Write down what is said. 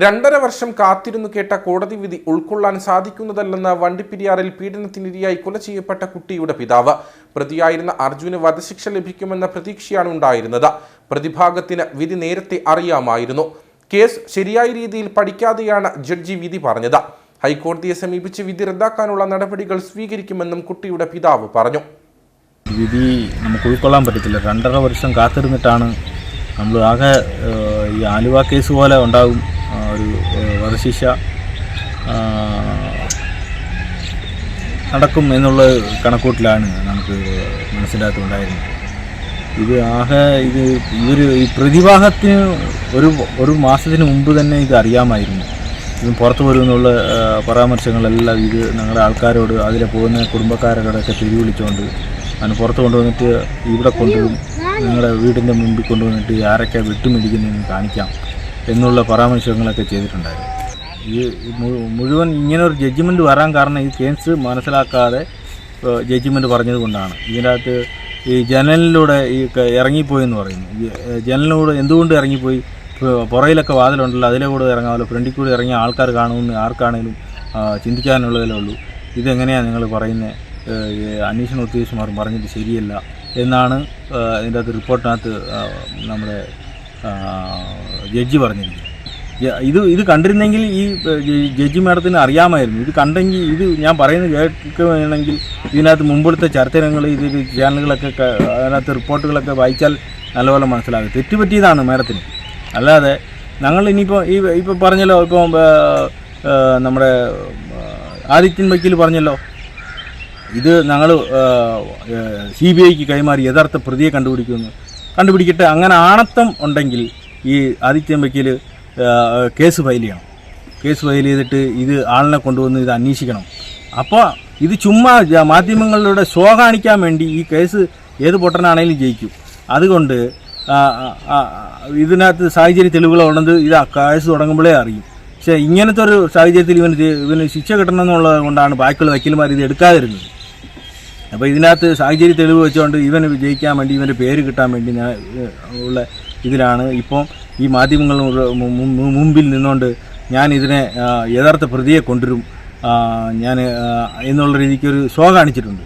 രണ്ടര വർഷം കാത്തിരുന്നു കേട്ട കോടതി വിധി ഉൾക്കൊള്ളാൻ സാധിക്കുന്നതല്ലെന്ന് വണ്ടിപ്പെരിയാറിൽ പീഡനത്തിനിരയായി കൊല ചെയ്യപ്പെട്ട കുട്ടിയുടെ പിതാവ്. പ്രതിയായിരുന്ന അർജുന് വധശിക്ഷ ലഭിക്കുമെന്ന പ്രതീക്ഷയാണ് ഉണ്ടായിരുന്നത്. പ്രതിഭാഗത്തിന് വിധി നേരത്തെ അറിയാമായിരുന്നു. കേസ് ശരിയായ രീതിയിൽ പഠിക്കാതെയാണ് ജഡ്ജി വിധി പറഞ്ഞത്. ഹൈക്കോടതിയെ സമീപിച്ച് വിധി റദ്ദാക്കാനുള്ള നടപടികൾ സ്വീകരിക്കുമെന്നും കുട്ടിയുടെ പിതാവ് പറഞ്ഞു. വിധി നമുക്ക് ഉൾക്കൊള്ളാൻ പറ്റത്തില്ല. രണ്ടര വർഷം കാത്തിരുന്നിട്ടാണ് നമ്മൾ ആകെ ഈ ആലുവ കേസ് പോലെ ഉണ്ടാകും. വധശിക്ഷ നടക്കും എന്നുള്ള കണക്കൂട്ടിലാണ് നമുക്ക് മനസ്സിലാക്കുന്നുണ്ടായിരുന്നത് ഇത് ആകെ ഇത് ഇവർ ഈ പ്രതിവാഹത്തിന് ഒരു ഒരു മാസത്തിന് മുമ്പ് തന്നെ ഇത് അറിയാമായിരുന്നു. ഇത് പുറത്തു വരുമെന്നുള്ള പരാമർശങ്ങളെല്ലാം ഇത് ഞങ്ങളുടെ ആൾക്കാരോട് അതിലെ പോകുന്ന കുടുംബക്കാരോടൊക്കെ തിരിവിളിച്ചുകൊണ്ട് അതിന് പുറത്ത് കൊണ്ടുവന്നിട്ട് ഇവിടെ കൊണ്ടുവരും നിങ്ങളുടെ വീടിന്റെ മുമ്പിൽ കൊണ്ടുവന്നിട്ട് ആരൊക്കെ വിട്ടുമിടിക്കുന്നതെന്ന് കാണിക്കാം. എന്നുള്ള പരാമർശങ്ങളൊക്കെ ചെയ്തിട്ടുണ്ടായിരുന്നു. ഈ മുഴുവൻ ഇങ്ങനെ ഒരു ജഡ്ജ്മെന്റ് വരാൻ കാരണം ഈ കേസ് മനസ്സിലാക്കാതെ ജഡ്ജ്മെന്റ് പറഞ്ഞത് കൊണ്ടാണ്. ഇതിനകത്ത് ഈ ജനലിലൂടെ ഈ ഇറങ്ങിപ്പോയി എന്ന് പറയുന്നു. ജനലിലൂടെ എന്തുകൊണ്ട് ഇറങ്ങിപ്പോയി? പുറയിലൊക്കെ വാതിലുണ്ടല്ലോ അതിലെ കൂടെ ഇറങ്ങാമല്ലോ ഫ്രണ്ടിൽ കൂടെ ഇറങ്ങിയ ആൾക്കാർ കാണുമെന്ന് ആർക്കാണെങ്കിലും ചിന്തിക്കാനുള്ളതിലേ ചിന്തിക്കാനുള്ളതേ ഉള്ളൂ. ഇതെങ്ങനെയാണ് നിങ്ങൾ പറയുന്നത് അന്വേഷണ ഉദ്യോഗസ്ഥന്മാർ പറഞ്ഞിട്ട് ശരിയല്ല എന്നാണ് ഇതിന്റെ അകത്ത് റിപ്പോർട്ടിനകത്ത് നമ്മുടെ ജഡ്ജി പറഞ്ഞിരിക്കുന്നത് ഇത് ഇത് കണ്ടിരുന്നെങ്കിൽ ഈ ജഡ്ജി മാഡത്തിന് അറിയാമായിരുന്നു. ഇത് കണ്ടെങ്കിൽ ഇത് ഞാൻ പറയുന്നത് കേൾക്കുകയാണെങ്കിൽ ഇതിനകത്ത് മുമ്പെടുത്ത ചരിത്രങ്ങൾ ഇത് ചാനലുകളൊക്കെ അതിനകത്ത് റിപ്പോർട്ടുകളൊക്കെ വായിച്ചാൽ നല്ലപോലെ മനസ്സിലാകും. തെറ്റുപറ്റിയതാണ് മാഡത്തിന്. അല്ലാതെ ഞങ്ങൾ ഇനിയിപ്പോൾ ഈ ഇപ്പോൾ പറഞ്ഞല്ലോ ഇപ്പോൾ നമ്മുടെ ആദിത്യൻ വക്കീൽ പറഞ്ഞല്ലോ. ഇത് ഞങ്ങൾ സി ബി ഐക്ക് കൈമാറി യഥാർത്ഥ പ്രതിയെ കണ്ടുപിടിക്കുമെന്ന്. കണ്ടുപിടിക്കട്ടെ. അങ്ങനെ ആണത്തം ഉണ്ടെങ്കിൽ ഈ ആദിത്യം വക്കീൽ കേസ് ഫയൽ ചെയ്യണം. കേസ് ഫയൽ ചെയ്തിട്ട് ഇത് ആളിനെ കൊണ്ടുവന്ന് ഇത് അന്വേഷിക്കണം. അപ്പോൾ ഇത് ചുമ്മാ മാധ്യമങ്ങളിലൂടെ ഷോ കാണിക്കാൻ വേണ്ടി ഈ കേസ് ഏത് പൊട്ടനാണേലും ജയിക്കും. അതുകൊണ്ട് ഇതിനകത്ത് സാഹചര്യ തെളിവുകളുണ്ടെന്ന് ഇത് കേസ് തുടങ്ങുമ്പോഴേ അറിയും. പക്ഷേ ഇങ്ങനത്തെ ഒരു സാഹചര്യത്തിൽ ഇവന് ഇവന് ശിക്ഷ കിട്ടണമെന്നുള്ളത് കൊണ്ടാണ് ബാക്കിയുള്ള വക്കീൽമാർ ഇത് എടുക്കാതിരുന്നത്. അപ്പോൾ ഇതിനകത്ത് സാഹചര്യ തെളിവ് വെച്ചുകൊണ്ട് ഇവന് വിജയിക്കാൻ വേണ്ടി ഇവന്റെ പേര് കിട്ടാൻ വേണ്ടി ഞാൻ ഉള്ള ഇതിലാണ്. ഇപ്പം ഈ മാധ്യമങ്ങളുടെ മുമ്പിൽ നിന്നുകൊണ്ട് ഞാൻ ഇതിനെ യഥാർത്ഥ പ്രതിയെ കൊണ്ടുവരും ഞാൻ എന്നുള്ള രീതിക്ക് ഒരു ഷോ കാണിച്ചിട്ടുണ്ട്.